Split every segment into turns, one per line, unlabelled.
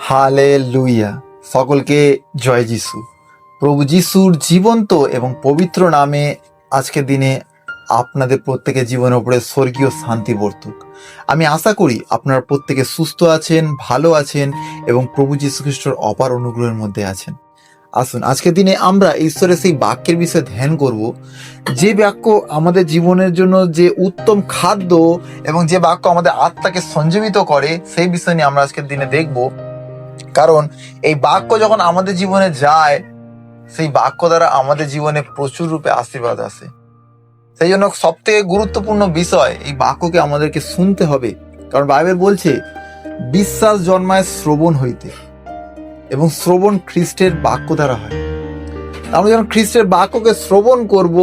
হালে লুইয়া সকলকে জয় যিশু। প্রভু যিশুর জীবন্ত এবং পবিত্র নামে আজকের দিনে আপনাদের প্রত্যেকের জীবনের উপরে স্বর্গীয় শান্তি বর্তুক। আমি আশা করি আপনারা প্রত্যেকে সুস্থ আছেন, ভালো আছেন এবং প্রভু যীশু খ্রিস্টর অপার অনুগ্রহের মধ্যে আছেন। আসুন, আজকের দিনে আমরা ঈশ্বরের সেই বাক্যের বিষয়ে ধ্যান করব। যে বাক্য আমাদের জীবনের জন্য যে উত্তম খাদ্য এবং যে বাক্য আমাদের আত্মাকে সঞ্জীবিত করে, সেই বিষয় নিয়ে আমরা আজকের দিনে দেখব। কারণ এই বাক্য যখন আমাদের জীবনে যায়, সেই বাক্য দ্বারা আমাদের জীবনে প্রচুর রূপে আশীর্বাদ আসে। সেই জন্য সব থেকে গুরুত্বপূর্ণ বিষয় এই বাক্যকে আমাদেরকে শুনতে হবে। কারণ বাইবেল বলছে, বিশ্বাস জন্মায় শ্রবণ হইতে এবং শ্রবণ খ্রিস্টের বাক্য দ্বারা হয়। আমরা যখন খ্রিস্টের বাক্যকে শ্রবণ করব,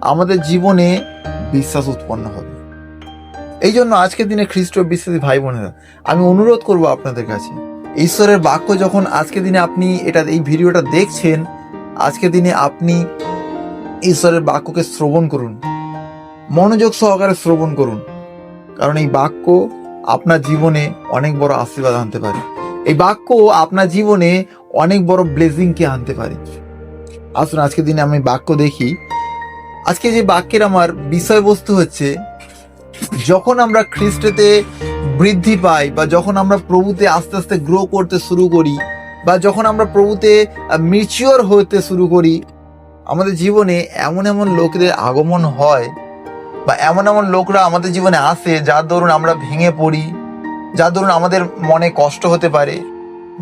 আমাদের জীবনে বিশ্বাস উৎপন্ন হবে। এই জন্য আজকের দিনে খ্রিস্ট বিশ্বাসী ভাই বোনেরা আমি অনুরোধ করব আপনাদের কাছে ঈশ্বরের বাক্য যখন আজকের দিনে আপনি এটা, এই ভিডিওটা দেখছেন, আজকের দিনে আপনি ঈশ্বরের বাক্যকে শ্রবণ করুন। মনোযোগ সহকারে শ্রবণ করুন। কারণ এই বাক্য আপনার জীবনে অনেক বড় আশীর্বাদ আনতে পারে। এই বাক্য আপনার জীবনে অনেক বড় ব্লেজিংকে আনতে পারে। আসুন, আজকের দিনে আমি বাক্য দেখি। আজকে যে বাক্যের আমার বিষয়বস্তু হচ্ছে, যখন আমরা খ্রিস্টেতে বৃদ্ধি পাই বা যখন আমরা প্রভুতে আস্তে আস্তে গ্রো করতে শুরু করি বা যখন আমরা প্রভুতে মিচিওর হতে শুরু করি, আমাদের জীবনে এমন এমন লোকদের আগমন হয় বা এমন এমন লোকরা আমাদের জীবনে আসে যার দরুন আমরা ভেঙে পড়ি, যার দরুন আমাদের মনে কষ্ট হতে পারে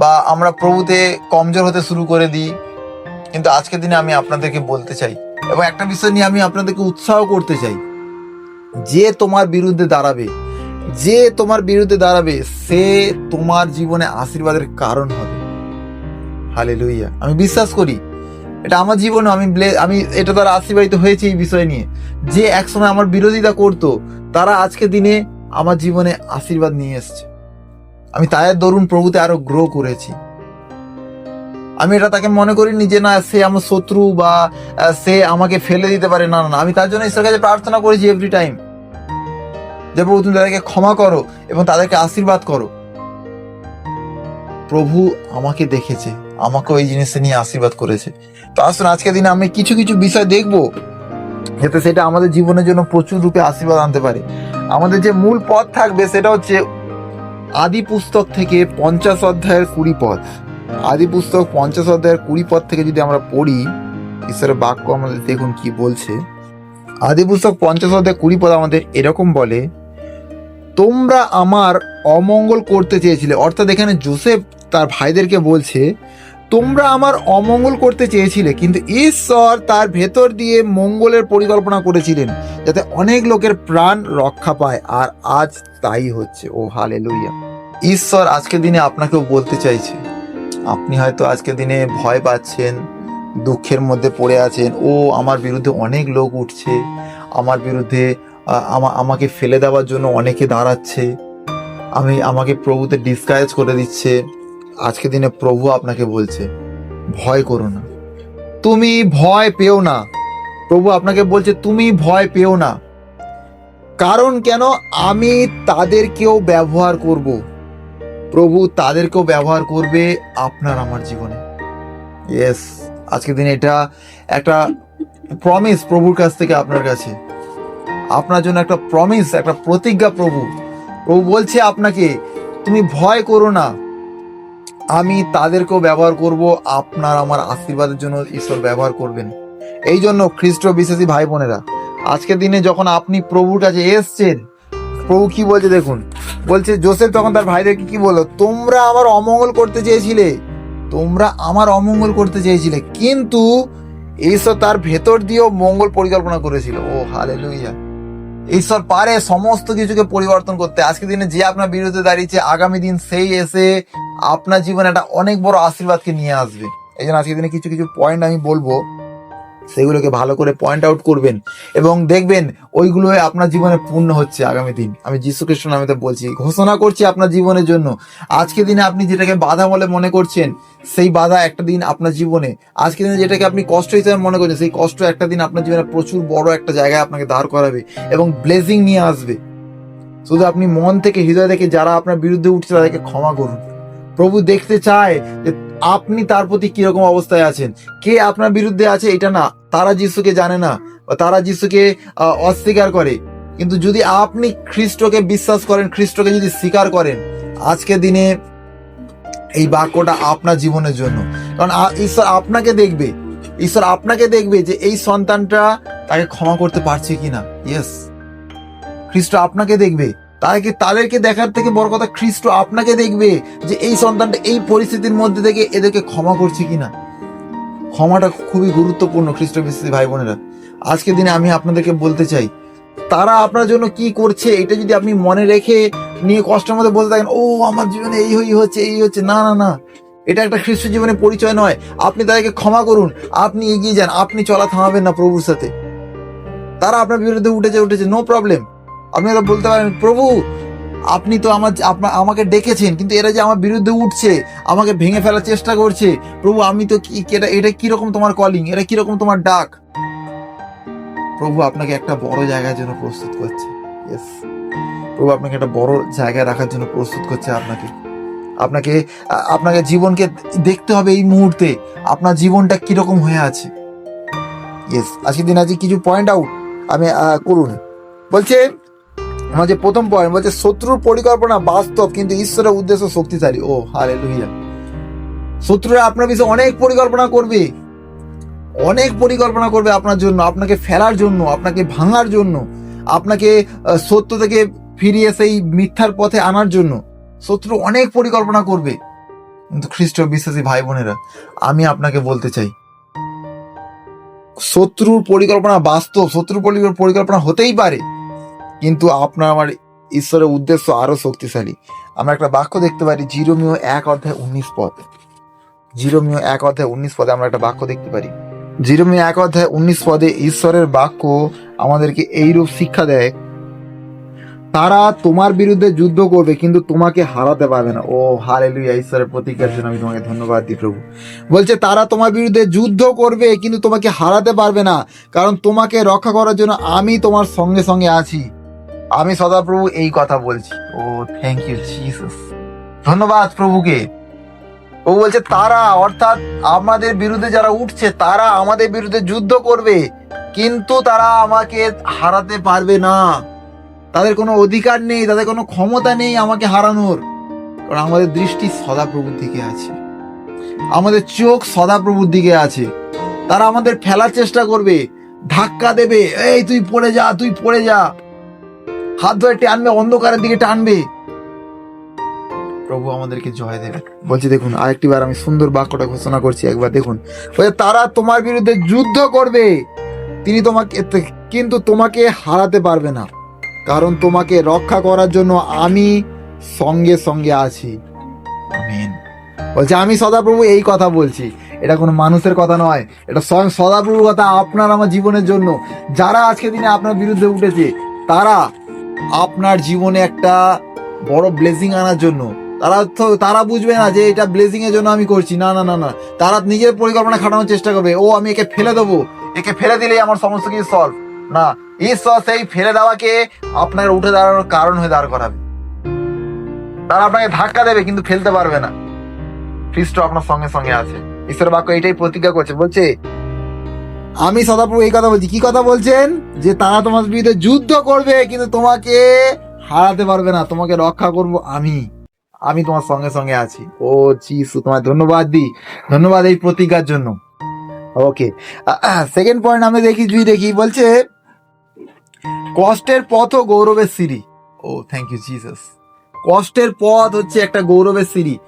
বা আমরা প্রভুতে কমজোর হতে শুরু করে দিই। কিন্তু আজকের দিনে আমি আপনাদেরকে বলতে চাই এবং একটা বিষয় নিয়ে আমি আপনাদেরকে উৎসাহ করতে চাই। যে তোমার বিরুদ্ধে দাঁড়াবে যে তোমার বিরুদ্ধে দাঁড়াবে, সে তোমার জীবনে আশীর্বাদের কারণ হবে। হালে লইয়া আমি বিশ্বাস করি, এটা আমার জীবনে আমি আমি এটা দ্বারা আশীর্বাদিত হয়েছে এই বিষয় নিয়ে। যে একসময় আমার বিরোধিতা করত, তারা আজকে দিনে আমার জীবনে আশীর্বাদ নিয়ে এসছে। আমি তায়ের দরুন প্রভুতে আরও গ্রো করেছি। আমি এটা তাকে মনে করিনি যে না, সে আমার শত্রু বা সে আমাকে ফেলে দিতে পারে। না না না, আমি তার জন্য ঈশ্বরের কাছে প্রার্থনা করেছি এভরি টাইম যে প্রভু তুমি তাদেরকে ক্ষমা করো এবং তাদেরকে আশীর্বাদ করো। প্রভু আমাকে দেখেছে আমাকে এই জিনিসটা নিয়ে আশীর্বাদ করেছে। তো আসুন, আজকের দিনে আমি কিছু কিছু বিষয় দেখব, যাতে সেটা আমাদের জীবনের জন্য প্রচুর রূপে আশীর্বাদ আনতে পারে। আমাদের যে মূল পথ থাকবে সেটা হচ্ছে আদি পুস্তক থেকে পঞ্চাশ অধ্যায়ের কুড়ি পথ। আদি পুস্তক পঞ্চাশ অধ্যায়ের কুড়ি পথ থেকে যদি আমরা পড়ি, ঈশ্বরের বাক্য আমাদের দেখুন কি বলছে। আদি পুস্তক পঞ্চাশ অধ্যায় কুড়ি পদ আমাদের এরকম বলে তোমরা আমার অমঙ্গল করতে চেয়েছিলে। অর্থাৎ এখানে জোসেফ তার ভাইদেরকে বলছে, তোমরা আমার অমঙ্গল করতে চেয়েছিলে, কিন্তু ঈশ্বর তার ভেতর দিয়ে মঙ্গলের পরিকল্পনা করেছিলেন, যাতে অনেক লোকের প্রাণ রক্ষা পায়। আর আজ তাই হচ্ছে। ও হালে লইয়া ঈশ্বর আজকের দিনে আপনাকেও বলতে চাইছে, আপনি হয়তো আজকের দিনে ভয় পাচ্ছেন, দুঃখের মধ্যে পড়ে আছেন, ও, আমার বিরুদ্ধে অনেক লোক উঠছে, আমার বিরুদ্ধে আমাকে ফেলে দেওয়ার জন্য অনেকে দাঁড়াচ্ছে। আমি, আমাকে প্রভুতে ডিসকারেজ করে দিচ্ছে। আজকে দিনে প্রভু আপনাকে বলছে, ভয় করো না। তুমি ভয় পেও না। প্রভু আপনাকে বলছে, তুমি ভয় পেও না। কারণ কেন? আমি তাদেরকেও ব্যবহার করব। প্রভু তাদেরকেও ব্যবহার করবে আপনার আমার জীবনে। ইয়েস আজকে দিনে এটা একটা প্রমিস প্রভুর কাছ থেকে আপনার কাছে। আপনার জন্য একটা প্রমিস একটা প্রতিজ্ঞা প্রভু। প্রভু বলছে আপনাকে, তুমি ভয় করো না। আমি তাদেরকেও ব্যবহার করব, আপনার আমার আশীর্বাদের জন্য ঈশ্বর ব্যবহার করবেন। এই জন্য খ্রিস্ট বিশ্বাসী ভাই বোনেরা আজকের দিনে যখন আপনি প্রভুর কাছে এসছেন, প্রভু কি বলছে দেখুন? বলছে, জোসেফ তখন তার ভাইদেরকে কি বলল? তোমরা আমার অমঙ্গল করতে চেয়েছিলে। তোমরা আমার অমঙ্গল করতে চেয়েছিলে। কিন্তু, ঈশ্বর তার ভেতর দিয়েও মঙ্গল পরিকল্পনা করেছিল। ও হালে ঈশ্বর পারে সমস্ত কিছুকে পরিবর্তন করতে। আজকের দিনে যে আপনার বিরুদ্ধে দাঁড়িয়েছে, আগামী দিন সেই এসে আপনার জীবনে একটা অনেক বড় আশীর্বাদকে নিয়ে আসবে। এই জন্য আজকের দিনে কিছু কিছু পয়েন্ট আমি বলব। সেগুলোকে ভালো করে পয়েন্ট আউট করবেন এবং দেখবেন ওইগুলো আপনার জীবনে পূর্ণ হচ্ছে আগামী দিন। আমি যীশু খ্রিস্ট নামে বলছি, ঘোষণা করছি আপনার জীবনের জন্য। আজকে দিনে আপনি যেটাকে বাধা বলে মনে করছেন, সেই বাধা একটা দিন আপনার জীবনে। আজকে দিনে যেটাকে আপনি কষ্ট হিসেবে মনে করছেন, সেই কষ্ট একটা দিন আপনার জীবনে প্রচুর বড় একটা জায়গায় আপনাকে দাঁড় করাবে এবং ব্লেজিং নিয়ে আসবে। শুধু আপনি মন থেকে, হৃদয় থেকে যারা আপনার বিরুদ্ধে উঠছে, তাদেরকে ক্ষমা করুন। প্রভু দেখতে চায় যে আপনি তার প্রতি কীরকম অবস্থায় আছেন? কে আপনার বিরুদ্ধে আছে এটা না, তারা যিশুকে জানে না তারা যিশুকে অস্বীকার করে। কিন্তু যদি আপনি খ্রিস্টকে বিশ্বাস করেন, খ্রিস্টকে যদি স্বীকার করেন, আজকে দিনে এই বাক্যটা আপনার জীবনের জন্য। কারণ ঈশ্বর আপনাকে দেখবে, ঈশ্বর আপনাকে দেখবে যে এই সন্তানটা তাকে ক্ষমা করতে পারছে কিনা। ইয়েস খ্রিস্ট আপনাকে দেখবে তাদেরকে তাদেরকে দেখার থেকে বড় কথা খ্রিস্ট আপনাকে দেখবে যে এই সন্তানটা এই পরিস্থিতির মধ্যে থেকে এদেরকে ক্ষমা করছে কিনা? ক্ষমাটা খুবই গুরুত্বপূর্ণ খ্রিস্ট বিশ্বাসী ভাই বোনেরা। আজকে দিনে আমি আপনাদেরকে বলতে চাই, তারা আপনার জন্য কি করছে এটা যদি আপনি মনে রেখে নিয়ে কষ্টের মধ্যে বলতে থাকেন, ও, আমার জীবনে এই হই হচ্ছে, এই হচ্ছে। না না না। এটা একটা খ্রিস্ট জীবনে পরিচয় নয়। আপনি তাদেরকে ক্ষমা করুন, আপনি এগিয়ে যান, আপনি চলা থামাবেন না প্রভুর সাথে। তারা আপনার বিরুদ্ধে উঠেছে উঠেছে নো প্রবলেম আপনি হয়তো বলতে পারেন, প্রভু, আপনি তো আমার আপনা- আমাকে ডেকেছেন, কিন্তু এরা যে আমার বিরুদ্ধে উঠছে, আমাকে ভেঙে ফেলার চেষ্টা করছে, প্রভু, আমি তো কি এটা এটা কীরকম তোমার কলিং এটা কীরকম তোমার ডাক? প্রভু আপনাকে একটা বড় জায়গার জন্য প্রস্তুত করছে। ইয়েস প্রভু আপনাকে একটা বড় জায়গায় রাখার জন্য প্রস্তুত করছে আপনাকে। আপনাকে আপনাকে জীবনকে দেখতে হবে এই মুহূর্তে, আপনার জীবনটা কীরকম হয়ে আছে। ইয়েস আজকে দিন আজকে কিছু পয়েন্ট আউট আমি করুন। বলছে আমার যে প্রথম পয়েন্ট বলছে শত্রুর পরিকল্পনা বাস্তব, কিন্তু ঈশ্বরের উদ্দেশ্য শক্তিশালী। ও হালে লুহিয়া শত্রুরা আপনার বিষয়ে অনেক পরিকল্পনা করবে। অনেক পরিকল্পনা করবে আপনার জন্য, আপনাকে ফেলার জন্য, আপনাকে ভাঙার জন্য, আপনাকে সত্য থেকে ফিরিয়ে সেই মিথ্যার পথে আনার জন্য। শত্রু অনেক পরিকল্পনা করবে। কিন্তু খ্রিস্ট বিশ্বাসী ভাই বোনেরা আমি আপনাকে বলতে চাই। শত্রুর পরিকল্পনা বাস্তব, শত্রুর পরিকল্পনা হতেই পারে। কিন্তু আপনার আমার ঈশ্বরের উদ্দেশ্য আরও শক্তিশালী। আমরা একটা বাক্য দেখতে পারি, জিরোমিও এক অধ্যায় উনিশ পদ। জিরোমিও এক অধ্যায় উনিশ পদে আমরা একটা বাক্য দেখতে পারি। জিরোমিও এক অধ্যায় উনিশ পদে ঈশ্বরের বাক্য আমাদেরকে এইরূপ শিক্ষা দেয়, তারা তোমার বিরুদ্ধে যুদ্ধ করবে, কিন্তু তোমাকে হারাতে পারবে না। ও, হালেলুয়া, ঈশ্বরের প্রতিজ্ঞার জন্য আমি তোমাকে ধন্যবাদ দিই, প্রভু। বলছে, তারা তোমার বিরুদ্ধে যুদ্ধ করবে, কিন্তু তোমাকে হারাতে পারবে না, কারণ তোমাকে রক্ষা করার জন্য আমি তোমার সঙ্গে সঙ্গে আছি। আমি সদাপ্রভু এই কথা বলছি। ও থ্যাংক ইউ জিসাস ধন্যবাদ প্রভুকে। ও বলছে, তারা, অর্থাৎ আমাদের বিরুদ্ধে যারা উঠছে, তারা আমাদের বিরুদ্ধে যুদ্ধ করবে, কিন্তু তারা আমাকে হারাতে পারবে না। তাদের কোনো অধিকার নেই, তাদের কোনো ক্ষমতা নেই আমাকে হারানোর। কারণ আমাদের দৃষ্টি সদাপ্রভুর দিকে আছে। আমাদের চোখ সদাপ্রভুর দিকে আছে। তারা আমাদের ফেলার চেষ্টা করবে, ধাক্কা দেবে, এই, তুই পড়ে যা, তুই পড়ে যা। হাত ধরে টানবে, অন্ধকারের দিকে টানবে। প্রভু আমাদেরকে জয় দেবে। বলছি, দেখুন আরেকটি বার আমি সুন্দর বাক্যটা ঘোষণা করছি, একবার দেখুন। বলছে তারা তোমার বিরুদ্ধে যুদ্ধ করবে। তিনি তোমাকে, কিন্তু তোমাকে হারাতে পারবে না। কারণ তোমাকে রক্ষা করার জন্য আমি সঙ্গে সঙ্গে আছি। বলছে, আমি সদাপ্রভু এই কথা বলছি। এটা কোনো মানুষের কথা নয়। এটা স্বয়ং সদাপ্রভুর কথা আপনার আমার জীবনের জন্য। যারা আজকে দিনে আপনার বিরুদ্ধে উঠেছে, তারা আপনার জীবনে একটা বড় ব্লেসিং আনার জন্য। তারা তো, তারা বুঝবে না যে এটা ব্লেসিং এর জন্য আমি করছি। না না না না। তারা নিজের পরিকল্পনা খাটানোর চেষ্টা করবে। ও, আমি একে ফেলে দেবো। একে ফেলে দিলেই আমার সমস্ত কিছু সলভ না ঈশ্বর সেই ফেলে দেওয়াকে আপনার উঠে দাঁড়ানোর কারণ হয়ে দাঁড় করাবে। তারা আপনাকে ধাক্কা দেবে, কিন্তু ফেলতে পারবে না। খ্রিস্ট আপনার সঙ্গে সঙ্গে আছে। ঈশ্বর বাক্য এটাই প্রতিজ্ঞা করছে। বলছে আমি সদাপ্রভু এই কথা বলছি। কি কথা বলছেন? যে তারা তোমার বিরুদ্ধে যুদ্ধ করবে, কিন্তু তোমাকে হারাতে পারবে না। তোমাকে রক্ষা করব আমি। আমি তোমার সঙ্গে সঙ্গে আছি। ও যিশু, তোমায় ধন্যবাদ দিই। ধন্যবাদ এই প্রতিজ্ঞার জন্য। ওকে। সেকেন্ড পয়েন্ট আমি দেখি জুই দেখি। বলছে, কষ্টের পথ ও গৌরবের সিঁড়ি। ও থ্যাংক ইউ জিসাস কষ্টের পথ হচ্ছে একটা গৌরবের সিঁড়ি।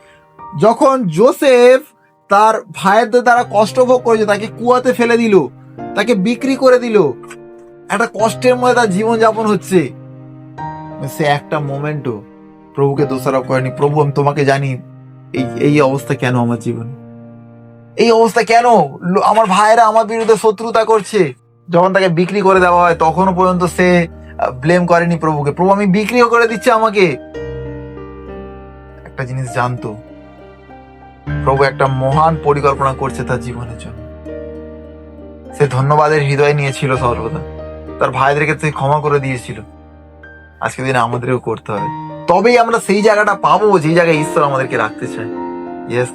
যখন জোসেফ তার ভাইয়ের দ্বারা কষ্ট ভোগ করেছে, তাকে কুয়াতে ফেলে দিল তাকে বিক্রি করে দিল। একটা কষ্টের মধ্যে তার জীবন যাপন হচ্ছে। সে একটা মোমেন্টও প্রভুকে দোষারোপ করেনি। প্রভু, আমি তোমাকে জানি এই এই অবস্থা কেন আমার জীবনে? এই অবস্থা কেন? আমার ভাইয়েরা আমার বিরুদ্ধে শত্রুতা করছে। যখন তাকে বিক্রি করে দেওয়া হয়, তখনও পর্যন্ত সে ব্লেম করেনি প্রভুকে। প্রভু, আমি বিক্রিও করে দিচ্ছে আমাকে। একটা জিনিস জানতো। প্রভু একটা মহান পরিকল্পনা করছে তার জীবনের জন্য। সে ধন্যবাদের হৃদয় নিয়েছিল সর্বদা। তার ভাইদেরকে সে ক্ষমা করে দিয়েছিল। আজকে দিনে আমাদেরও করতে হবে। তবেই আমরা সেই জায়গাটা পাবো যে জায়গায় ঈশ্বর আমাদেরকে রাখতে চায়। ইয়েস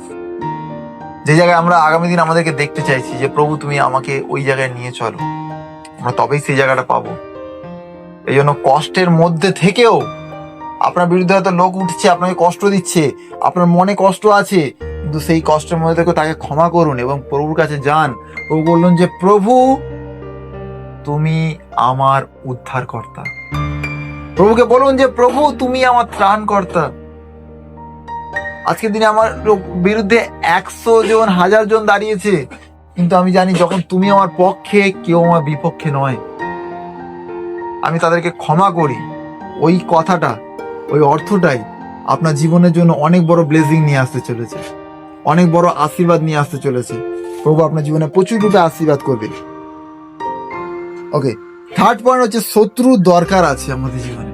যে জায়গায় আমরা আগামী দিন আমাদেরকে দেখতে চাইছি যে, প্রভু, তুমি আমাকে ওই জায়গায় নিয়ে চলো। আমরা তবেই সেই জায়গাটা পাবো। এই জন্য কষ্টের মধ্যে থেকেও আপনার বিরুদ্ধে হয়তো লোক উঠছে, আপনাকে কষ্ট দিচ্ছে, আপনার মনে কষ্ট আছে, কিন্তু সেই কষ্টের মধ্যে থেকে তাকে ক্ষমা করুন এবং প্রভুর কাছে যান। প্রভু বললেন যে, প্রভু, তুমি আমার উদ্ধারকর্তা। প্রভুকে বলুন যে, প্রভু, তুমি আমার ত্রাণকর্তা। আজকের দিনে আমার বিরুদ্ধে একশো জন, হাজার জন দাঁড়িয়েছে। কিন্তু আমি জানি যখন তুমি আমার পক্ষে, কেউ আমার বিপক্ষে নয়। আমি তাদেরকে ক্ষমা করি। ওই কথাটা, ওই অর্থটাই আপনার জীবনের জন্য অনেক বড় ব্লেজিং নিয়ে আসতে চলেছে। অনেক বড় আশীর্বাদ নিয়ে আসতে চলেছে। প্রভু আপনার জীবনে প্রচুর রূপে আশীর্বাদ করবে। ওকে থার্ড পয়েন্ট হচ্ছে শত্রু দরকার আছে আমাদের জীবনে।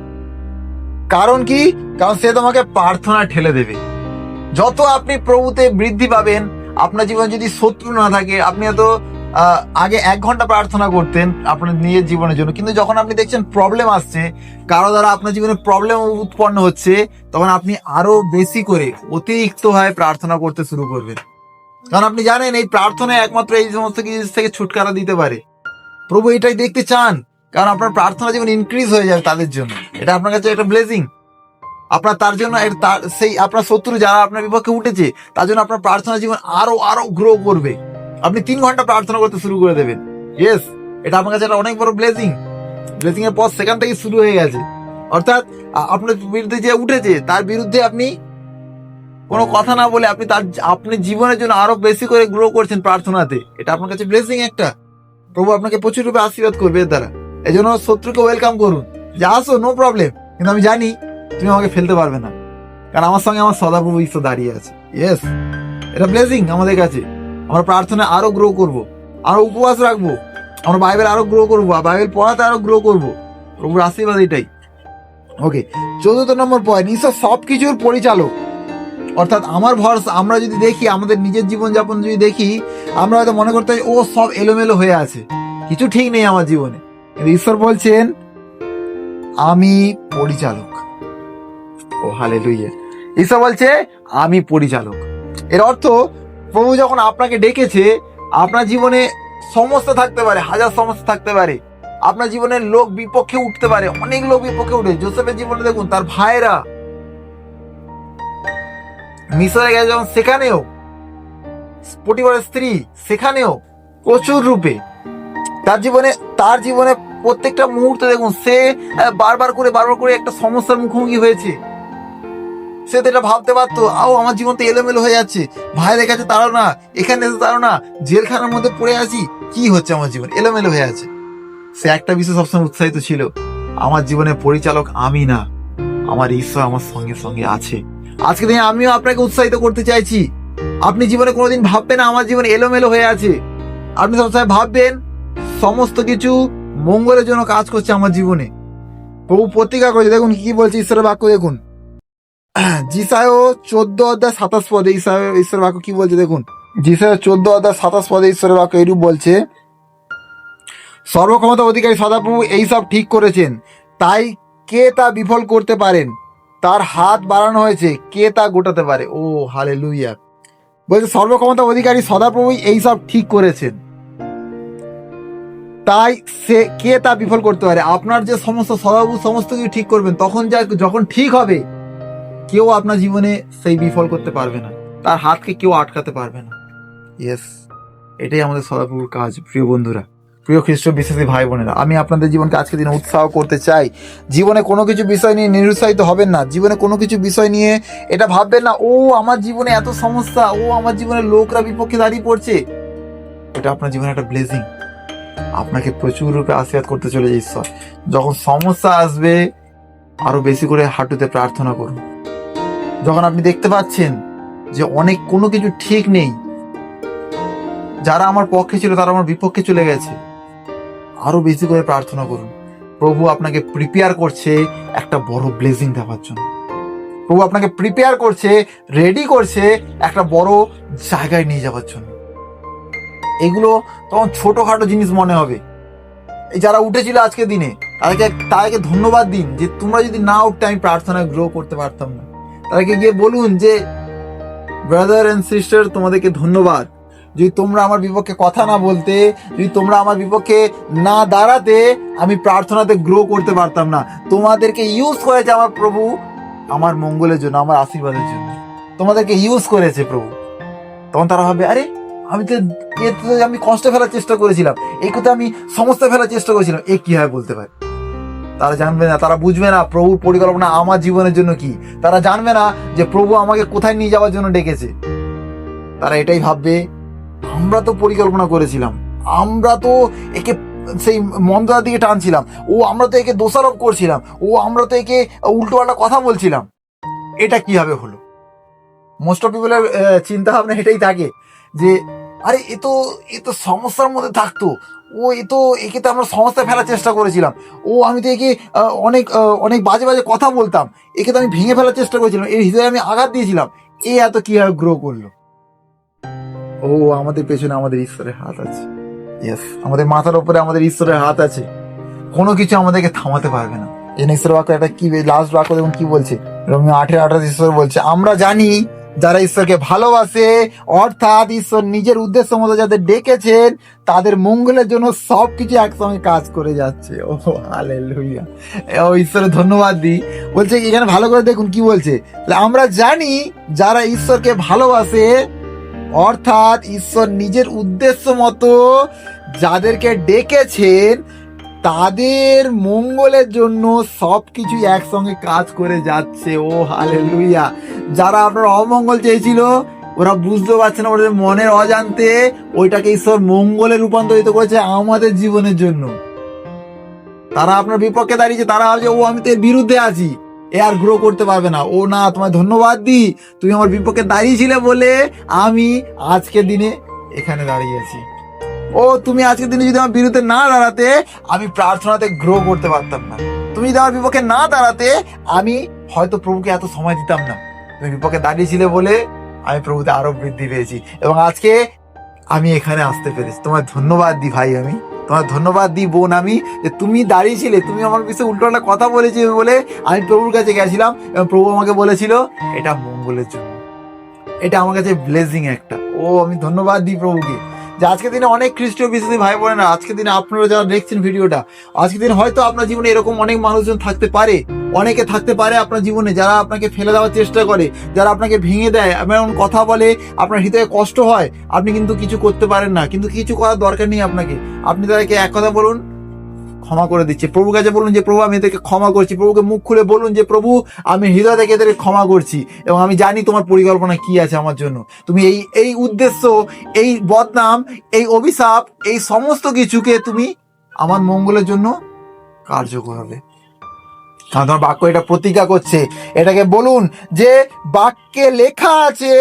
কারণ কি? কারণ সে তোমাকে প্রার্থনা ঠেলে দেবে। যত আপনি প্রভুতে বৃদ্ধি পাবেন, আপনার জীবনে যদি শত্রু না থাকে, আপনি এত আগে এক ঘণ্টা প্রার্থনা করতেন আপনার নিজের জীবনের জন্য। কিন্তু যখন আপনি দেখছেন প্রবলেম আসছে, কারও দ্বারা আপনার জীবনে প্রবলেম উৎপন্ন হচ্ছে, তখন আপনি আরও বেশি করে অতিরিক্ত ভাবে প্রার্থনা করতে শুরু করবেন। কারণ আপনি জানেন, এই প্রার্থনা একমাত্র এই সমস্ত কিছু থেকে ছুটকারা দিতে পারে। প্রভু এটাই দেখতে চান, কারণ আপনার প্রার্থনা জীবন ইনক্রিজ হয়ে যাবে তাদের জন্য। এটা আপনার কাছে একটা ব্লেসিং আপনার তার জন্য তার সেই আপনার শত্রু যারা আপনার বিপক্ষে উঠেছে, তার জন্য আপনার প্রার্থনা জীবন আরও আরও গ্রো করবে। আপনি তিন ঘণ্টা প্রার্থনা করতে শুরু করে দেবেন। ইয়েস এটা আপনার কাছে একটা অনেক বড় ব্লেসিং ব্লেসিং এর পর সেখান থেকে শুরু হয়ে গেছে। অর্থাৎ আপনার বিরুদ্ধে যে উঠেছে, তার বিরুদ্ধে আপনি কোনো কথা না বলে আপনি তার আপনি জীবনের জন্য আরও বেশি করে গ্রো করছেন প্রার্থনাতে। এটা আপনার কাছে ব্লেসিং একটা। প্রভু আপনাকে প্রচুর রূপে আশীর্বাদ করবে এর দ্বারা। এই জন্য শত্রুকে ওয়েলকাম করুন। যে আসো নো প্রবলেম কিন্তু আমি জানি তুমি আমাকে ফেলতে পারবে না। কারণ আমার সঙ্গে আমার সদাপ্রভু ঈশ্বর দাঁড়িয়ে আছে। ইয়েস এটা ব্লেসিং আমাদের কাছে। আমরা প্রার্থনা আরও গ্রো করব। আরও উপবাস রাখব। আমরা বাইবেল আরও গ্রো করব। আর বাইবেল পড়াতে আরও গ্রো করব। প্রভুর আশীর্বাদ এটাই। ওকে চতুর্থ নম্বর পয়েন্ট ঈশ্বর সবকিছুর পরিচালক। অর্থাৎ আমার ভরসা, আমরা যদি দেখি, আমাদের নিজের জীবনযাপন যদি দেখি, আমরা হয়তো মনে করতে ও সব এলোমেলো হয়ে আছে। কিছু ঠিক নেই আমার জীবনে। ঈশ্বর বলছেন, আমি পরিচালক। ও হালে ঈশ্বর বলছে, আমি পরিচালক। এর অর্থ, প্রভু যখন আপনাকে ডেকেছে, আপনার জীবনে সমস্যা থাকতে পারে, হাজার সমস্যা থাকতে পারে। আপনার জীবনের লোক বিপক্ষে উঠতে পারে, অনেক লোক বিপক্ষে উঠে। জোসেফের জীবনে দেখুন, তার ভাইরা মিশরে গেছে যখন সেখানেও। পরিবারের স্ত্রী সেখানেও প্রচুর রূপে। তার জীবনে তার জীবনে প্রত্যেকটা মুহূর্তে দেখুন, সে বারবার করে বারবার করে একটা সমস্যার মুখোমুখি হয়েছে। সে তো এটা ভাবতে পারতো, আও, আমার জীবন তো এলোমেলো হয়ে যাচ্ছে। ভাইয়ের কাছে তারও না, এখানে এসে তারও না, জেলখানার মধ্যে পড়ে আছি। কি হচ্ছে আমার জীবন? এলোমেলো হয়ে আছে। সে একটা বিষয় সবসময় উৎসাহিত ছিল, আমার জীবনের পরিচালক আমি না। আমার ঈশ্বর আমার সঙ্গে সঙ্গে আছে। আজকে দিনে আমিও আপনাকে উৎসাহিত করতে চাইছি। আপনি জীবনে কোনোদিন ভাববেন আমার জীবন এলোমেলো হয়ে আছে। আপনি সবসময় ভাববেন, সমস্ত কিছু মঙ্গলের জন্য কাজ করছে আমার জীবনে। প্রভু প্রতিজ্ঞা করছে, দেখুন কি বলছে ঈশ্বরের বাক্য, দেখুন। জিসায় চোদ্দ অধ্যায় সাতাশ পদে ঈশ্বর ঈশ্বরের বাক্য কি বলছে, দেখুন। জিসায় চোদ্দ অধ্যায় সাতাশ পদে ঈশ্বরের বাক্য এরূপ বলছে, সর্বক্ষমতা অধিকারী সদাপ্রভু এইসব ঠিক করেছেন। তাই কে তা বিফল করতে পারেন? তার হাত বাড়ানো হয়েছে, কে তা গোটাতে পারে? ও হালে লুইয়া বলছে, সর্বক্ষমতা অধিকারী সদাপ্রভুই এইসব ঠিক করেছেন। তাই সে, কে তা বিফল করতে পারে? আপনার যে সমস্ত সদাপ্রভু সমস্ত কিছু ঠিক করবেন, তখন যা যখন ঠিক হবে, কেউ আপনার জীবনে সেই বিফল করতে পারবে না। তার হাতকে কেউ আটকাতে পারবে না। ইয়েস এটাই আমাদের সদাপ্রভুর কাজ, প্রিয় বন্ধুরা। প্রিয় খ্রিস্ট বিশ্বাসী ভাই বোনেরা, আমি আপনাদের জীবনকে আজকে দিনে উৎসাহ করতে চাই। জীবনে কোনো কিছু বিষয় নিয়ে নিরুৎসাহিত হবেন না। জীবনে কোনো কিছু বিষয় নিয়ে এটা ভাববেন না, ও, আমার জীবনে এত সমস্যা, ও, আমার জীবনে লোকরা বিপক্ষে দাঁড়িয়ে পড়ছে। এটা আপনার জীবনে একটা ব্লেসিং আপনাকে প্রচুর রূপে আশীর্বাদ করতে চলেছে ঈশ্বর। যখন সমস্যা আসবে, আরও বেশি করে হাঁটুতে প্রার্থনা করুন। যখন আপনি দেখতে পাচ্ছেন যে অনেক কোনো কিছু ঠিক নেই, যারা আমার পক্ষে ছিল, তারা আমার বিপক্ষে চলে গেছে আরও বেশি করে প্রার্থনা করুন। প্রভু আপনাকে প্রিপেয়ার করছে একটা বড় ব্লেসিং দেওয়ার জন্য। প্রভু আপনাকে প্রিপেয়ার করছে রেডি করছে একটা বড় জায়গায় নিয়ে যাওয়ার জন্য। এগুলো তখন ছোটখাটো জিনিস মনে হবে। এই যারা উঠেছিল আজকে দিনে, তাদেরকে তাদেরকে ধন্যবাদ দিন যে তোমরা যদি না উঠতে আমি প্রার্থনায় গ্রো করতে পারতাম না। তাদেরকে গিয়ে বলুন যে ব্রাদার অ্যান্ড সিস্টার তোমাদেরকে ধন্যবাদ। যদি তোমরা আমার বিপক্ষে কথা না বলতে, যদি তোমরা আমার বিপক্ষে না দাঁড়াতে, আমি প্রার্থনাতে গ্রো করতে পারতাম না। তোমাদেরকে ইউজ করেছে আমার প্রভু আমার মঙ্গলের জন্য, আমার আশীর্বাদের জন্য। তোমাদেরকে ইউজ করেছে প্রভু। তখন তারা ভাবে, আরে, আমি তো এ তো আমি কষ্ট ফেলার চেষ্টা করেছিলাম। এই কথা আমি সমস্যা ফেলার চেষ্টা করেছিলাম। এ কি হয় বলতে পারে? তারা জানবে না, তারা বুঝবে না প্রভুর পরিকল্পনা আমার জীবনের জন্য কি। তারা জানবে না যে প্রভু আমাকে কোথায় নিয়ে যাওয়ার জন্য ডেকেছে। তারা এটাই ভাববে আমরা তো পরিকল্পনা করেছিলাম। আমরা তো একে সেই মন্দার দিকে টানছিলাম। ও, আমরা তো একে দোষারোপ করছিলাম। ও, আমরা তো একে উল্টো পাল্টা কথা বলছিলাম। এটা কীভাবে হলো? মোস্ট অফ পিপলের চিন্তা ভাবনা এটাই থাকে যে, আরে, এ তো এ তো সমস্যার মধ্যে থাকতো। ও, এ তো, একে তো আমরা সমস্যায় ফেলার চেষ্টা করেছিলাম। ও, আমি তো একে অনেক অনেক বাজে বাজে কথা বলতাম। একে তো আমি ভেঙে ফেলার চেষ্টা করেছিলাম। এর হৃদয়ে আমি আঘাত দিয়েছিলাম। এ এত কীভাবে গ্রো করল? ও আমাদের পেছনে আমাদের ঈশ্বরের হাত আছে। ইয়েস আমাদের মাথার উপরে আমাদের ঈশ্বরের হাত আছে। কোনো কিছু আমাদেরকে থামাতে পারবে না। এই ঈশ্বর বাক্য একটা কি লাস্ট বাক্য দেখুন কি বলছে? রোমিও আঠেরো আঠাশ ঈশ্বর বলছে, আমরা জানি যারা ঈশ্বরকে ভালোবাসে, অর্থাৎ ঈশ্বর নিজের উদ্দেশ্য মতো যাদের ডেকেছেন, তাদের মঙ্গলের জন্য সব সবকিছু একসঙ্গে কাজ করে যাচ্ছে। ও হালে লুইয়া ও ঈশ্বরের ধন্যবাদ দিই। বলছে, এখানে ভালো করে দেখুন কি বলছে? আমরা জানি যারা ঈশ্বরকে ভালোবাসে অর্থাৎ ঈশ্বর নিজের উদ্দেশ্য মতো যাদেরকে ডেকেছেন, তাদের মঙ্গলের জন্য সবকিছু একসঙ্গে কাজ করে যাচ্ছে। ও হালে লুইয়া যারা আপনার অমঙ্গল চেয়েছিল, ওরা বুঝতে পারছে না, ওদের মনের অজান্তে ওইটাকে ঈশ্বর মঙ্গলে রূপান্তরিত করেছে আমাদের জীবনের জন্য। তারা আপনার বিপক্ষে দাঁড়িয়েছে, তারা ভাবছে, ও, আমি তো এর বিরুদ্ধে আছি। এ আর গ্রো করতে পারবে না। ও না, তোমায় ধন্যবাদ দিই। তুমি আমার বিপক্ষে দাঁড়িয়েছিলে বলে আমি আজকের দিনে এখানে দাঁড়িয়েছি ও, তুমি আজকের দিনে যদি আমার বিরুদ্ধে না দাঁড়াতে, আমি প্রার্থনাতে গ্রো করতে পারতাম না। তুমি যদি আমার বিপক্ষে না দাঁড়াতে, আমি হয়তো প্রভুকে এত সময় দিতাম না। তুমি বিপক্ষে দাঁড়িয়েছিলে বলে আমি প্রভুতে আরও বৃদ্ধি পেয়েছি। এবং আজকে আমি এখানে আসতে পেরেছি। তোমার ধন্যবাদ দিই ভাই আমি। তোমার ধন্যবাদ দিই বোন আমি, যে তুমি দাঁড়িয়েছিলে তুমি আমার বিষয়ে উল্টো একটা কথা বলেছি বলে আমি প্রভুর কাছে গেছিলাম এবং প্রভু আমাকে বলেছিল, এটা মঙ্গলের জন্য। এটা আমার কাছে ব্লেসিং একটা। ও, আমি ধন্যবাদ দিই প্রভুকে। যে আজকের দিনে অনেক খ্রিস্টীয় বিশেষ ভাই বোনেরা আজকের দিনে আপনারা যারা দেখছেন ভিডিওটা আজকের দিন হয়তো আপনার জীবনে এরকম অনেক মানুষজন থাকতে পারে। অনেকে থাকতে পারে আপনার জীবনে যারা আপনাকে ফেলে দেওয়ার চেষ্টা করে, যারা আপনাকে ভেঙে দেয় এমন কথা বলে, আপনার হৃদয়ে কষ্ট হয়, আপনি কিন্তু কিছু করতে পারেন না। কিন্তু কিছু করার দরকার নেই আপনাকে। আপনি তাদেরকে এক কথা বলুন, ক্ষমা করে দিচ্ছে। প্রভু কাছে বলুন যে, প্রভু, আমি এদেরকে ক্ষমা করছি। প্রভুকে মুখ খুলে বলুন যে, প্রভু, আমি হৃদয় থেকে এদেরকে ক্ষমা করছি এবং আমি জানি তোমার পরিকল্পনা কি আছে আমার জন্য। তুমি এই এই উদ্দেশ্য, এই বদনাম, এই অভিশাপ, এই সমস্ত কিছুকে তুমি আমার মঙ্গলের জন্য কার্য করবে। তোমার বাক্য এটা প্রতিজ্ঞা করছে। এটাকে বলুন যে বাক্যে লেখা আছে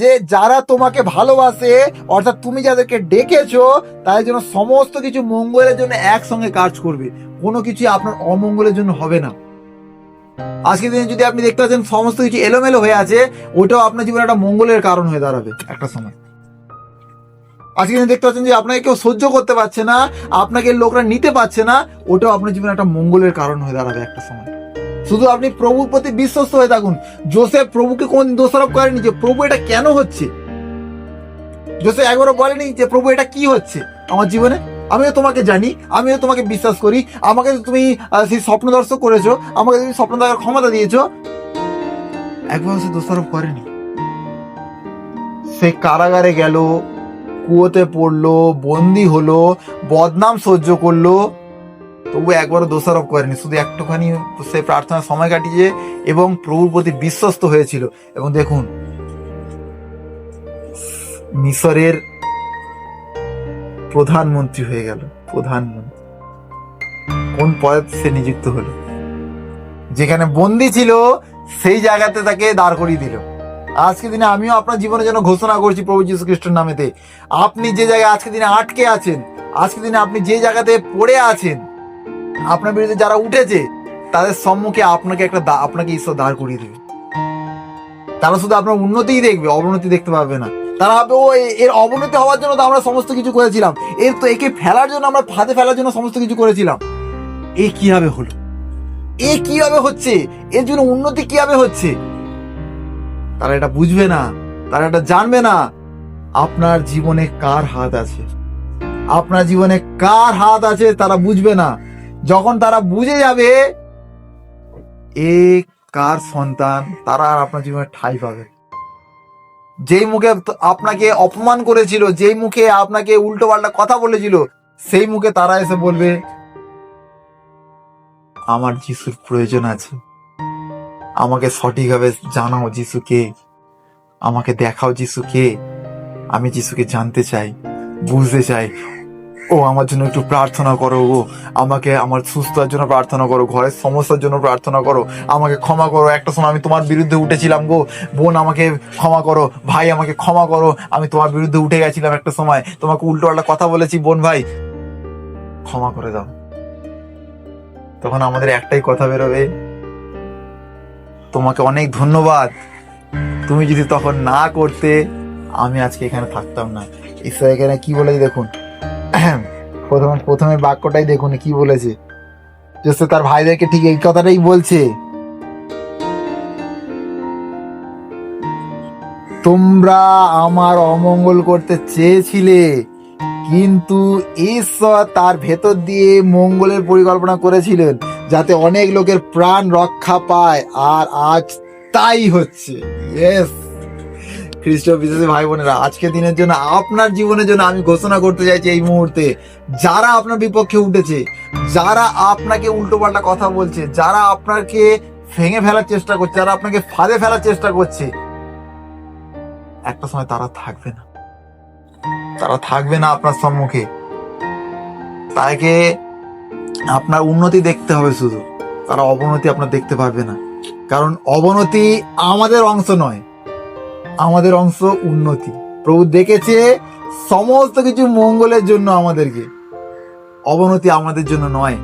যে যারা তোমাকে ভালোবাসে, অর্থাৎ তুমি যাদেরকে ডেকেছো, তাদের জন্য সমস্ত কিছু মঙ্গলের জন্য একসঙ্গে কাজ করবে। কোনো কিছু আপনার অমঙ্গলের জন্য হবে না। আজকের দিনে যদি আপনি দেখতে পাচ্ছেন সমস্ত কিছু এলোমেলো হয়ে আছে ওটাও আপনার জীবনে একটা মঙ্গলের কারণ হয়ে দাঁড়াবে একটা সময়। আজকে দেখতে পাচ্ছেন যে আপনাকে কেউ সহ্য করতে পারছে না, আপনাকে লোকরা নিতে পারছে না, ওটাও আপনার জীবনে একটা মঙ্গলের কারণ হয়ে দাঁড়াবে একটা সময়। শুধু আপনি প্রভুর প্রতি বিশ্বস্ত হয়ে থাকুন। জোসেফ প্রভুকে কোনদিন দোষারোপ করেনি যে প্রভু এটা কেন হচ্ছে। জোসেফ একবারও বলেনি যে প্রভু এটা কি হচ্ছে আমার জীবনে। আমিও তোমাকে জানি, আমিও তোমাকে বিশ্বাস করি। আমাকে তুমি সেই স্বপ্ন দর্শক করেছ, আমাকে তুমি স্বপ্ন দেখার ক্ষমতা দিয়েছ। একবার সে দোষারোপ করেনি। সে কারাগারে গেল, কুয়োতে পড়ল, বন্দি হলো, বদনাম সহ্য করল। তবু একবারও দোষারোপ করেনি, শুধু একটুখানি সে প্রার্থনার সময় কাটিয়েছে এবং প্রভুর প্রতি বিশ্বস্ত হয়েছিল। এবং দেখুন, মিশরের প্রধানমন্ত্রী হয়ে গেল, প্রধানমন্ত্রী। কোন পদ সে নিযুক্ত হলো? যেখানে বন্দি ছিল, সেই জায়গাতে তাকে দাঁড় করিয়ে দিল। আজকে দিনে আমিও আপনার জীবনের জন্য ঘোষণা করছি প্রভু যীশু খ্রিস্টের নামেতে। আপনি যে জায়গায় আজকে দিনে আটকে আছেন আজকে দিনে আপনি যে জায়গাতে পড়ে আছেন আপনার বিরুদ্ধে যারা উঠেছে, তাদের সম্মুখে আপনাকে একটা আপনাকে ঈশ্বর দাঁড় করিয়ে দেবে। তারা শুধু আপনার উন্নতিই দেখবে, অবনতি দেখতে পাবে না। তারা ভাবে ও এর অবনতি হওয়ার জন্য তো আমরা সমস্ত কিছু করেছিলাম। এর তো একে ফেলার জন্য, আমরা ফাঁদে ফেলার জন্য সমস্ত কিছু করেছিলাম। এ কীভাবে হলো? এ কীভাবে হচ্ছে? এর জন্য উন্নতি কীভাবে হচ্ছে? তারা এটা বুঝবে না, তারা এটা জানবে না, আপনার জীবনে কার হাত আছে? আপনার জীবনে কার হাত আছে? তারা বুঝবে না। যখন তারা বুঝে যাবে এ কার সন্তান, তারা আর আপনার জীবনে ঠাই পাবে। যেই মুখে আপনাকে অপমান করেছিল, যেই মুখে আপনাকে উল্টো পাল্টা কথা বলেছিল, সেই মুখে তারা এসে বলবে, আমার যিশুর প্রয়োজন আছে। আমাকে সঠিকভাবে জানাও যিশুকে। আমাকে দেখাও যিশুকে। আমি যিশুকে জানতে চাই, বুঝতে চাই। ও আমার জন্য একটু প্রার্থনা করো, ও আমাকে আমার সুস্থতার জন্য প্রার্থনা করো, ঘরের সমস্যার জন্য প্রার্থনা করো, আমাকে ক্ষমা করো। একটা সময় আমি তোমার বিরুদ্ধে উঠেছিলাম গো। বোন, আমাকে ক্ষমা করো। ভাই, আমাকে ক্ষমা করো। আমি তোমার বিরুদ্ধে উঠে গেছিলাম একটা সময়। তোমাকে উল্টো পাল্টা কথা বলেছি, বোন ভাই। ক্ষমা করে দাও। তখন আমাদের একটাই কথা বেরোবে। তোমাকে অনেক ধন্যবাদ। তুমি যদি তখন না করতে, আমি আজকে এখানে থাকতাম না। ঈশ্বর এখানে কি বলেছে দেখুন? প্রথমে প্রথমে বাক্যটাই দেখুন কি বলেছে। জোসেফ তার ভাইদেরকে ঠিক এই কথাটাই বলছে। তোমরা আমার অমঙ্গল করতে চেয়েছিলে, কিন্তু ঈশ্বর তার ভেতর দিয়ে মঙ্গলের পরিকল্পনা করেছিলেন যাতে অনেক লোকের প্রাণ রক্ষা পায়, আর আজ তাই হচ্ছে। ইয়েস খ্রিস্ট বিশেষ ভাই বোনেরা, আজকে দিনের জন্য, আপনার জীবনের জন্য আমি ঘোষণা করতে চাইছি এই মুহূর্তে, যারা আপনার বিপক্ষে উঠেছে, যারা আপনাকে উল্টোপাল্টা কথা বলছে, যারা আপনাকে ভেঙে ফেলার চেষ্টা করছে, যারা আপনাকে ফাঁদে ফেলার চেষ্টা করছে, একটা সময় তারা থাকবে না। তারা থাকবে না আপনার সম্মুখে। তাকে আপনার উন্নতি দেখতে হবে শুধু। তারা অবনতি আপনার দেখতে পারবে না। কারণ অবনতি আমাদের অংশ নয়। আমাদের অংশ উন্নতি। প্রভু দেখেছে সমস্ত কিছু মঙ্গলের জন্য আমাদেরকে। অবনতি আমাদের জন্য নয়।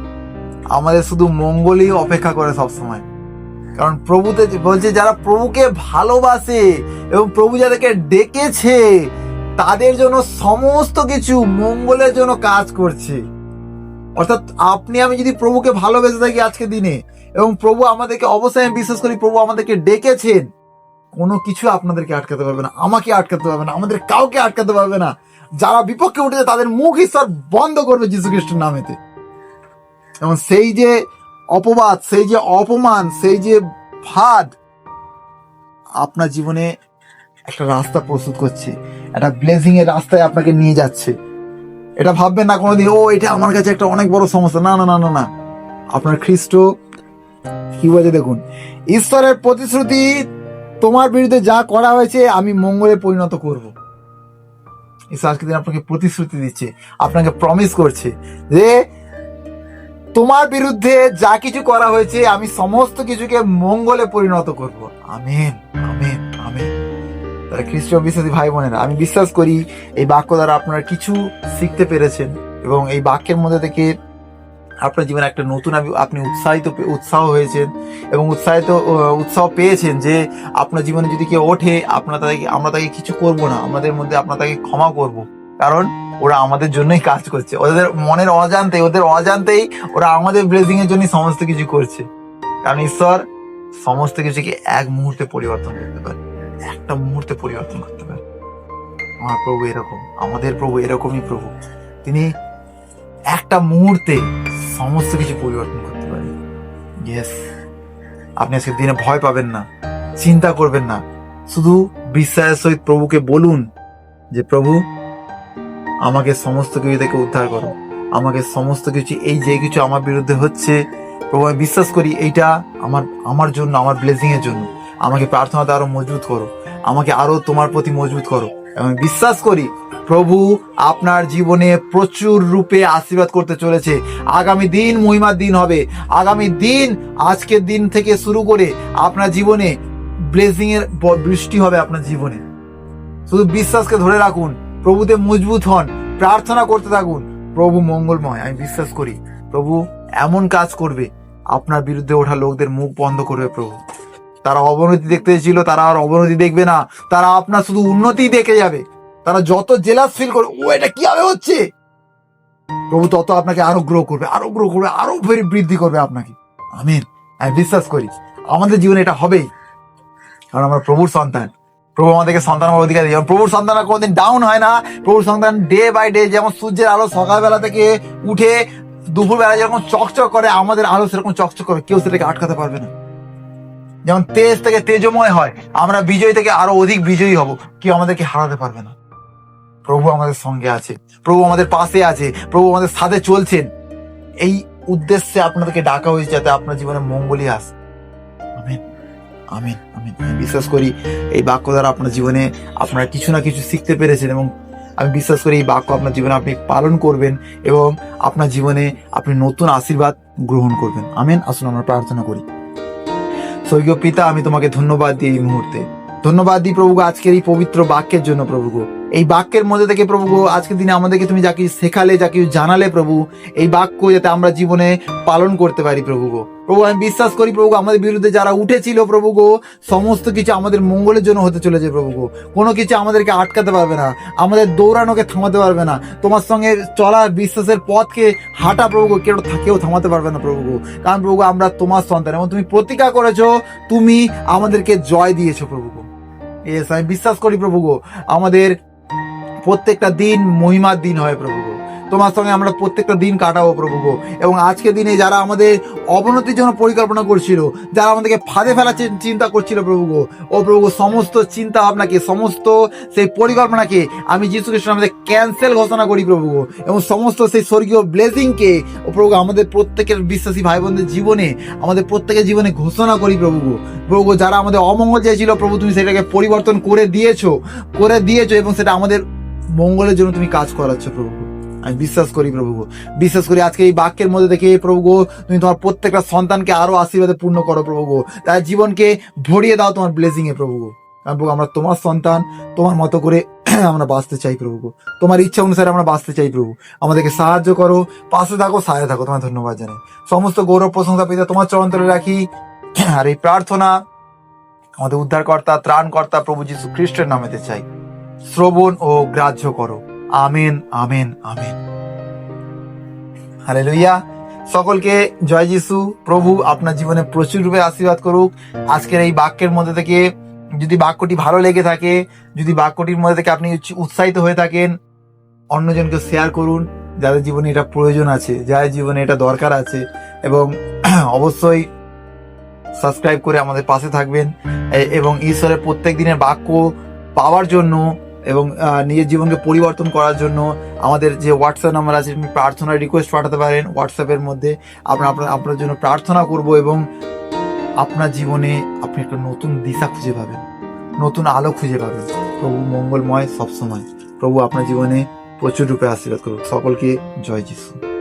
আমাদের শুধু মঙ্গলই অপেক্ষা করে সব সময় কারণ প্রভুতে বলছে, যারা প্রভুকে ভালোবাসে এবং প্রভু যাদেরকে ডেকেছে, তাদের জন্য সমস্ত কিছু মঙ্গলের জন্য কাজ করছে। অর্থাৎ আপনি, আমি যদি প্রভুকে ভালোবেসে থাকি আজকে দিনে, এবং প্রভু আমাদেরকে অবশ্যই, আমি বিশ্বাস করি প্রভু আমাদেরকে ডেকেছেন কোনো কিছু আপনাদেরকে আটকাতে পারবে না, আমাকে আটকাতে পারবে না, আমাদের কাউকে আটকাতে পারবে না। যারা বিপক্ষে উঠেছে, তাদের মুখ ঈশ্বর বন্ধ করবে যীশু খ্রিস্টের নামেতে। এবং সেই যে অপবাদ, সেই যে অপমান, সেই যে ফাঁদ, আপনার জীবনে একটা রাস্তা প্রস্তুত করছে, একটা ব্লেজিং এর রাস্তায় আপনাকে নিয়ে যাচ্ছে। এটা ভাববেন না কোনোদিন, ও, এটা আমার কাছে একটা অনেক বড় সমস্যা। না না না না না। আপনার খ্রিস্ট, কি বলছে দেখুন, ঈশ্বরের প্রতিশ্রুতি তোমার বিরুদ্ধে যা করা হয়েছে, আমি মঙ্গলে পরিণত করব। ঈশ্বর আজকে দিন আপনাকে প্রতিশ্রুতি দিচ্ছে, আপনাকে প্রমিস করছে যে তোমার বিরুদ্ধে যা কিছু করা হয়েছে, আমি সমস্ত কিছুকে মঙ্গলে পরিণত করব। Amen amen amen. তারা খ্রিস্টীয় বিশ্বাসী ভাই বোনেরা, আমি বিশ্বাস করি এই বাক্য দ্বারা আপনারা কিছু শিখতে পেরেছেন এবং এই বাক্যের মধ্যে থেকে আপনার জীবনে একটা নতুন আপনি উৎসাহিত উৎসাহ হয়েছেন এবং উৎসাহিত উৎসাহ পেয়েছেন যে আপনার জীবনে যদি কেউ ওঠে, আপনার তাদেরকে আমরা তাকে কিছু করব না, আমাদের মধ্যে আপনার তাকে ক্ষমা করব। কারণ ওরা আমাদের জন্যই কাজ করছে। ওদের মনের অজান্তে, ওদের অজান্তেই ওরা আমাদের ব্লেসিং এর জন্য সমস্ত কিছু করছে। কারণ ঈশ্বর সমস্ত কিছুকে এক মুহূর্তে পরিবর্তন করতে পারে। একটা মুহূর্তে পরিবর্তন করতে পারে। আমার প্রভু এরকম, আমাদের প্রভু এরকমই প্রভু। তিনি একটা মুহূর্তে সমস্ত কিছু পরিবর্তন করতে পারি। ইয়েস আপনি আজকে দিনে ভয় পাবেন না, চিন্তা করবেন না। শুধু বিশ্বাসের সহিত প্রভুকে বলুন যে, প্রভু, আমাকে সমস্ত কিছু থেকে উদ্ধার করো। আমাকে সমস্ত কিছু এই যে কিছু আমার বিরুদ্ধে হচ্ছে, প্রভু, আমি বিশ্বাস করি এইটা আমার আমার জন্য, আমার ব্লেসিং এর জন্য। আমাকে প্রার্থনাতে আরও মজবুত করো। আমাকে আরও তোমার প্রতি মজবুত করো। এবং আমি বিশ্বাস করি, প্রভু আপনার জীবনে প্রচুর রূপে আশীর্বাদ করতে চলেছে। আগামী দিন মহিমার দিন হবে। আগামী দিন আজকের দিন থেকে শুরু করে আপনার জীবনে ব্লেসিং এর বৃষ্টি হবে আপনার জীবনে। শুধু বিশ্বাসকে ধরে রাখুন, প্রভুতে মজবুত হন, প্রার্থনা করতে থাকুন। প্রভু মঙ্গলময়, আমি বিশ্বাস করি, প্রভু এমন কাজ করবে, আপনার বিরুদ্ধে ওঠা লোকদের মুখ বন্ধ করবে প্রভু। তারা অবনতি দেখতে ছিল তারা আর অবনতি দেখবে না। তারা আপনার শুধু উন্নতি দেখে যাবে। তারা যত জেলাস ফিল করে ও, এটা কীভাবে হচ্ছে? প্রভু তত আপনাকে আরও গ্রো করবে আরও গ্রো করবে, আরও বৃদ্ধি করবে আপনাকে। আমিন। আমি বিশ্বাস করি, আমাদের জীবনে এটা হবেই। কারণ আমরা প্রভুর সন্তান। প্রভু আমাদেরকে সন্তান হওয়ার অধিকার দিয়ে প্রভুর সন্তান কোনোদিন ডাউন হয় না। প্রভুর সন্তান ডে বাই ডে যেমন সূর্যের আলো সকালবেলা থেকে উঠে, দুপুরবেলা যেরকম চকচক করে, আমাদের আলো সেরকম চকচক করে। কেউ সেটাকে আটকাতে পারবে না। যেমন তেজ থেকে তেজময় হয়, আমরা বিজয় থেকে আরও অধিক বিজয়ী হব। কেউ আমাদেরকে হারাতে পারবে না। প্রভু আমাদের সঙ্গে আছে। প্রভু আমাদের পাশে আছে। প্রভু আমাদের সাথে চলছেন। এই উদ্দেশ্যে আপনাদেরকে ডাকা হয়েছে যাতে আপনার জীবনে মঙ্গলই আসে। আমিন। আমিন। আমিন। আমি বিশ্বাস করি এই বাক্য দ্বারা আপনার জীবনে আপনারা কিছু না কিছু শিখতে পেরেছেন এবং আমি বিশ্বাস করি এই বাক্য আপনার জীবনে আপনি পালন করবেন এবং আপনার জীবনে আপনি নতুন আশীর্বাদ গ্রহণ করবেন। আমিন। আসুন আমরা প্রার্থনা করি। স্বর্গীয় পিতা, আমি তোমাকে ধন্যবাদ দিই এই মুহূর্তে ধন্যবাদ দিই প্রভু আজকের এই পবিত্র বাক্যের জন্য প্রভু গো। এই বাক্যের মধ্যে থেকে প্রভু আজকের দিনে আমাদেরকে তুমি যা কিছু শেখালে যা কিছু জানালে প্রভু এই বাক্য যাতে আমরা জীবনে পালন করতে পারি প্রভু গো। প্রভু আমি বিশ্বাস করি প্রভু আমাদের বিরুদ্ধে যারা উঠেছিল প্রভু গো সমস্ত কিছু আমাদের মঙ্গলের জন্য হতে চলেছে প্রভু গো। কোনো কিছু আমাদেরকে আটকাতে পারবে না আমাদের দৌড়ানোকে থামাতে পারবে না তোমার সঙ্গে চলা বিশ্বাসের পথকে হাঁটা প্রভু গো, কেউ কেউ থামাতে পারবে না প্রভু গো। কারণ প্রভু আমরা তোমার সন্তান এবং তুমি প্রতিজ্ঞা করেছ তুমি আমাদেরকে জয় দিয়েছ প্রভু গো। এস আমি বিশ্বাস করি প্রভু গো আমাদের প্রত্যেকটা দিন মহিমার দিন হয় প্রভু তোমার সঙ্গে আমরা প্রত্যেকটা দিন কাটাবো প্রভু এবং আজকের দিনে যারা আমাদের অবনতির জন্য পরিকল্পনা করছিল, যারা আমাদেরকে ফাঁদে ফেলার চিন্তা করছিল প্রভু ও প্রভু সমস্ত চিন্তা ভাবনাকে, সমস্ত সেই পরিকল্পনাকে আমি যীশু খ্রিস্ট আমাদের ক্যান্সেল ঘোষণা করি প্রভু এবং সমস্ত সেই স্বর্গীয় ব্লেসিংকে ও প্রভু আমাদের প্রত্যেকের বিশ্বাসী ভাই বোনদের জীবনে, আমাদের প্রত্যেকের জীবনে ঘোষণা করি প্রভু প্রভু যারা আমাদের অমঙ্গল চেয়েছিল, প্রভু তুমি সেটাকে পরিবর্তন করে দিয়েছ করে দিয়েছ এবং সেটা আমাদের মঙ্গলের জন্য তুমি কাজ করাচ্ছ প্রভু। আমি বিশ্বাস করি প্রভু বিশ্বাস করি আজকে এই বাক্যের মধ্যে দেখে প্রভু গো, তুমি তোমার প্রত্যেকটা সন্তানকে আরও আশীর্বাদে পূর্ণ করো প্রভু গো। তার জীবনকে ভরিয়ে দাও তোমার ব্লেসিং এ প্রভু গো। প্রভু, আমরা তোমার সন্তান, তোমার মতো করে আমরা বাঁচতে চাই প্রভু গো। তোমার ইচ্ছা অনুসারে আমরা বাঁচতে চাই প্রভু। আমাদেরকে সাহায্য করো, পাশে থাকো সাহায্য থাকো। তোমার ধন্যবাদ জানাই। সমস্ত গৌরব প্রশংসা পেতে তোমার চরন্তরে রাখি। আর এই প্রার্থনা আমাদের উদ্ধারকর্তা, ত্রাণকর্তা প্রভু যীশু খ্রিস্টের নামেতে চাই। শ্রবণ ও গ্রাহ্য করো। Amen amen amen. হালেলুইয়া সকলকে জয় যিশু। প্রভু আপনার জীবনে প্রচুর রূপে আশীর্বাদ করুক। আজকের এই বাক্যের মধ্যে থেকে যদি বাক্যটি ভালো লেগে থাকে, যদি বাক্যটির মধ্যে থেকে আপনি উৎস- উৎসাহিত হয়ে থাকেন, অন্যজনকে শেয়ার করুন। যাদের জীবনে এটা প্রয়োজন আছে, যাদের জীবনে এটা দরকার আছে, এবং অবশ্যই সাবস্ক্রাইব করে আমাদের পাশে থাকবেন। এবং ঈশ্বরের প্রত্যেক দিনের বাক্য পাওয়ার জন্য এবং নিজের জীবনকে পরিবর্তন করার জন্য আমাদের যে হোয়াটসঅ্যাপ নাম্বার আছে, আপনি প্রার্থনার রিকোয়েস্ট পাঠাতে পারেন হোয়াটসঅ্যাপের মধ্যে। আমরা আপনার আপনার জন্য প্রার্থনা করব এবং আপনার জীবনে আপনি একটা নতুন দিশা খুঁজে পাবেন। নতুন আলো খুঁজে পাবেন। প্রভু মঙ্গলময় সবসময়। প্রভু আপনার জীবনে প্রচুর রূপে আশীর্বাদ করুক। সকলকে জয় যিশু।